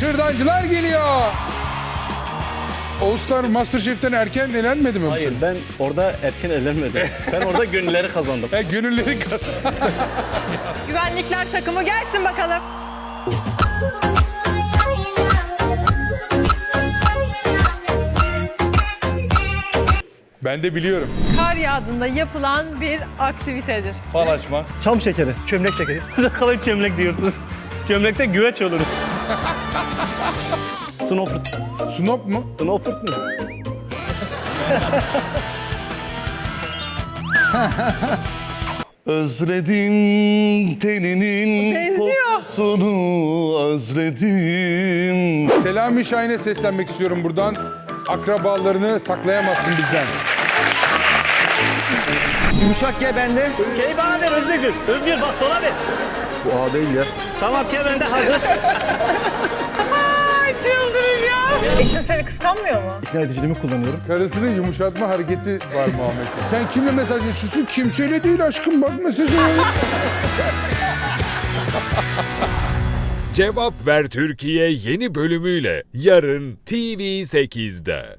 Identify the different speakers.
Speaker 1: Şırdancılar geliyor. All Star Masterchef'ten erken elenmedi mi
Speaker 2: Hayır ben orada erken elenmedim. ben orada gönülleri kazandım.
Speaker 1: Ha, gönülleri kat.
Speaker 3: Güvenlikler takımı gelsin bakalım.
Speaker 1: Ben de biliyorum.
Speaker 3: Kar yağdığında yapılan bir aktivitedir.
Speaker 4: Fal açmak.
Speaker 5: Çam şekeri. Çömlek şekeri.
Speaker 2: Ne kadar çömlek diyorsun. Çömlekte güveç olur. Snowpert.
Speaker 1: Snop mu?
Speaker 2: Snowpert mi?
Speaker 4: Özledim teninin
Speaker 3: Benziyor.
Speaker 4: kokusunu özledim.
Speaker 1: Selami Şahin'e seslenmek istiyorum buradan. Akrabalarını saklayamazsın bizden.
Speaker 5: Yumuşak ye bende.
Speaker 2: Key bana ver Özgür. Özgür bak sola ver.
Speaker 4: Bu A değil ya.
Speaker 2: Tamam key bende hazır.
Speaker 3: Ya. Eşin seni kıskanmıyor mu?
Speaker 5: İkna ediciliğimi kullanıyorum.
Speaker 1: Karısının yumuşatma hareketi var Muhammed'de. Sen kimle mesajlaşıyorsun? Kimseyle değil aşkım bak mesajı.
Speaker 6: Cevap Ver Türkiye yeni bölümüyle yarın TV8'de.